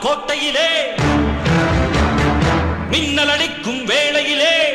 கோட்டையிலே. மின்னலடிக்கும் வேளையிலே.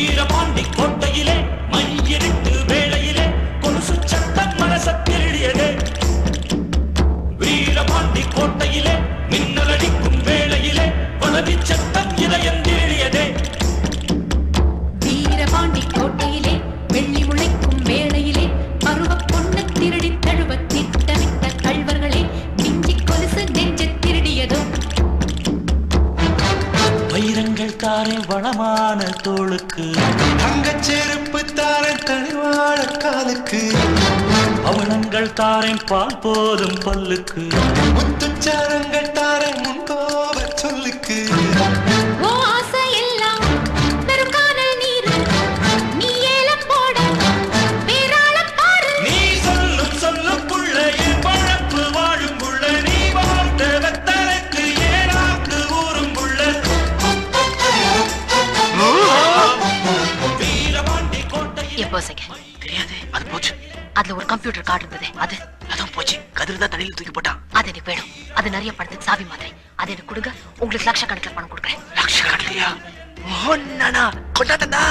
வீரபாண்டி வளமான தோளுக்கு. தங்கச் செருப்பு தார தனிவாழ காலுக்கு. அவலங்கள் தாரேன் பால் போதும் பல்லுக்கு. முத்துச்சாரங்கள் தார முன்கோப சொல்லுக்கு. என் பர்ஸைங்க தெரியாது அது போச்சு. அதுல ஒரு கம்ப்யூட்டர் கார்டு இருந்தது அது. அதான் போச்சு. கதிர் தான் தண்ணியில் தூக்கி போட்டான் அது எனக்கு வேணும். அது நிறைய பணத்துக்கு சாவி மாதிரி. அது எனக்கு கொடுங்க. உங்களுக்கு லட்சக்கணக்கில் பணம் கொடுக்குறேன். லட்ச கட்டலையா ஒன்னா கொண்டாட்டா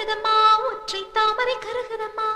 கருகுதம்மா ஒற்றை தாமரை கருகுதம்மா